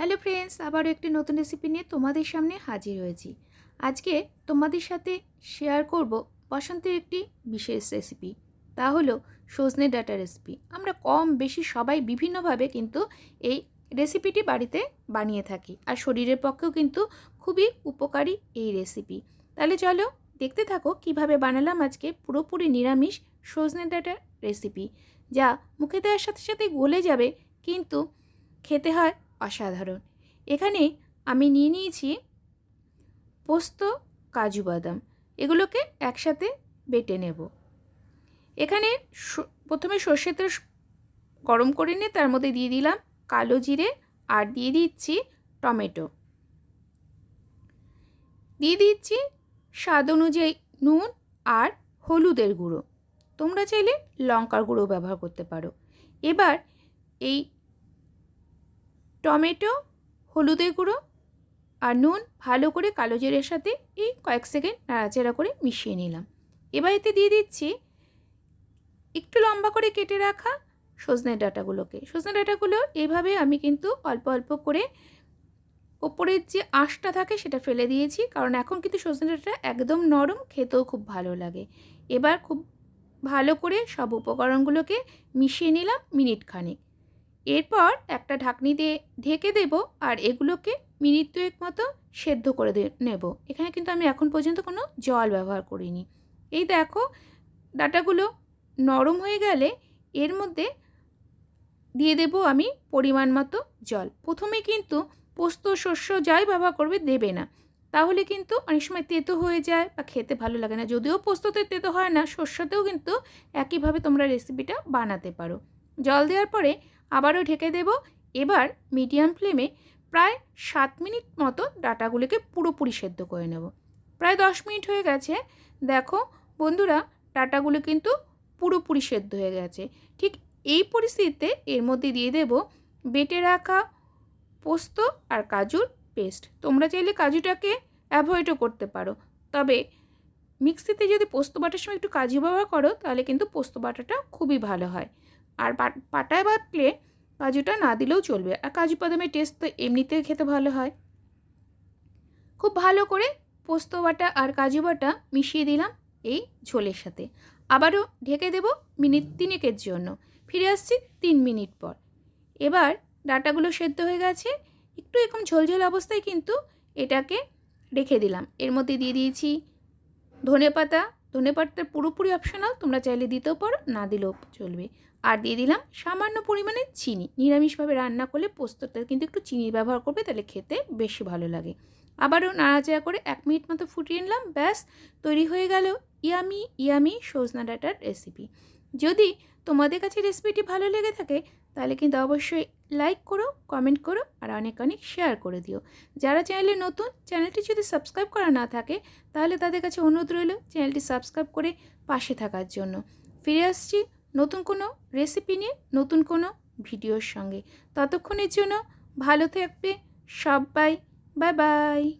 Hello friends, আবারও একটি নতুন রেসিপি নিয়ে তোমাদের সামনে হাজির হয়েছি। আজকে তোমাদের সাথে শেয়ার করব বসন্তের একটি বিশেষ রেসিপি তা হলো সজনে ডাটা রেসিপি আমরা কম বেশি সবাই বিভিন্নভাবে কিন্তু এই রেসিপিটি বাড়িতে বানিয়ে থাকি। আর শরীরের পক্ষেও কিন্তু খুবই উপকারী এই রেসিপি তাহলে চলো দেখতে থাকো কীভাবে বানালাম আজকে পুরোপুরি নিরামিষ সজনে ডাটার রেসিপি যা মুখে দেওয়ার সাথে সাথে গলে যাবে, কিন্তু খেতে হয় অসাধারণ। এখানে আমি নিয়ে নিয়েছি পোস্ত, কাজু বাদাম। এগুলোকে একসাথে বেটে নেব। এখানে প্রথমে সর্ষের তেল গরম করে নিয়ে তার মধ্যে দিয়ে দিলাম কালো জিরে আর দিয়ে দিচ্ছি টমেটো। দিয়ে দিচ্ছি স্বাদ অনুযায়ী নুন আর হলুদের গুঁড়ো। তোমরা চাইলে লঙ্কার গুঁড়ো ব্যবহার করতে পারো। এবার এই টমেটো, হলুদের গুঁড়ো আর নুন ভালো করে কালো জিরের সাথে এই কয়েক সেকেন্ড নাড়াচাড়া করে মিশিয়ে নিলাম। এবার এতে দিয়ে দিচ্ছি একটু লম্বা করে কেটে রাখা সজনে ডাঁটাগুলোকে। সজনে ডাঁটাগুলো এইভাবে আমি কিন্তু অল্প অল্প করে ওপরের যে আঁশটা থাকে সেটা ফেলে দিয়েছি, কারণ এখন কিন্তু সজনে ডাঁটা একদম নরম, খেতেও খুব ভালো লাগে। এবার খুব ভালো করে সব উপকরণগুলোকে মিশিয়ে নিলাম মিনিট খানেক এরপর একটা ঢাকনি দিয়ে ঢেকে দেব আর এগুলোকে মিনিট দুয়েক মতো সেদ্ধ করে নেব। এখানে কিন্তু আমি এখন পর্যন্ত কোনো জল ব্যবহার করিনি। এই দেখো, ডাটাগুলো নরম হয়ে গেলে এর মধ্যে দিয়ে দেব আমি পরিমাণ মতো জল। প্রথমে কিন্তু পোস্ত, শস্য যাই ব্যবহার করবে দেবে না। তাহলে কিন্তু অনেক সময় তেতো হয়ে যায় বা খেতে ভালো লাগে না। যদিও পোস্ততে তেতো হয় না, শস্যতেও কিন্তু একইভাবে তোমরা রেসিপিটা বানাতে পারো। জল দেওয়ার পরে আবারও ঢেকে দেব। এবার মিডিয়াম ফ্লেমে প্রায় সাত মিনিট মতো ডাটাগুলোকে পুরোপুরি সেদ্ধ করে নেব। প্রায় দশ মিনিট হয়ে গেছে। দেখো বন্ধুরা, ডাটাগুলো কিন্তু পুরোপুরি সেদ্ধ হয়ে গেছে। ঠিক এই পরিস্থিতিতে এর মধ্যে দিয়ে দেব বেটে রাখা পোস্ত আর কাজুর পেস্ট। তোমরা চাইলে কাজুটাকে অ্যাভয়েডও করতে পারো। তবে মিক্সিতে যদি পোস্ত বাটার সময় একটু কাজু ব্যবহার করো, তাহলে কিন্তু পোস্ত বাটাটা খুবই ভালো হয়। আর পাট- পাটায় বাটলে কাজুটা না দিলেও চলবে। আর কাজু বাদামের টেস্ট তো এমনিতেই খেতে ভালো হয়। খুব ভালো করে পোস্ত বাটা আর কাজু বাটা মিশিয়ে দিলাম এই ঝোলের সাথে। আবারও ঢেকে দেব মিনিট তিনেকের জন্য। ফিরে আসছি তিন মিনিট পর। এবার ডাটাগুলো সেদ্ধ হয়ে গেছে। একটু এরকম ঝোলঝোল অবস্থায় কিন্তু এটাকে রেখে দিলাম। এর মধ্যে দিয়ে দিয়েছি ধনে পাতা ধনে পাতাটা পুরোপুরি অপশনাল তোমরা চাইলে দিতেও পারো, না দিলেও চলবে। আর দিয়ে দিলাম সামান্য পরিমাণে চিনি। নিরামিষভাবে রান্না করলে পোস্তটা কিন্তু একটু চিনি ব্যবহার করবে, তাহলে খেতে বেশি ভালো লাগে। আবারও নাড়াচাড়া করে এক মিনিট মতো ফুটিয়ে নিলাম, ব্যাস, তৈরি হয়ে গেল ইয়ামি ইয়ামি সজনা ডাটার রেসিপি যদি তোমাদের কাছে রেসিপিটি ভালো লেগে থাকে, তাহলে কিন্তু অবশ্যই লাইক করো কমেন্ট করো, আর অনেক অনেক শেয়ার করে দিও। যারা চ্যানেলে নতুন চ্যানেলটি যদি সাবস্ক্রাইব করা না থাকে, তাহলে তাদের কাছে অনুরোধ রইল চ্যানেলটি সাবস্ক্রাইব করে পাশে থাকার জন্য। ফিরে আসছি নতুন কোনো রেসিপি নিয়ে, নতুন কোনো ভিডিওর সঙ্গে। ততক্ষণের জন্য ভালো থাকবে সবাই। Bye bye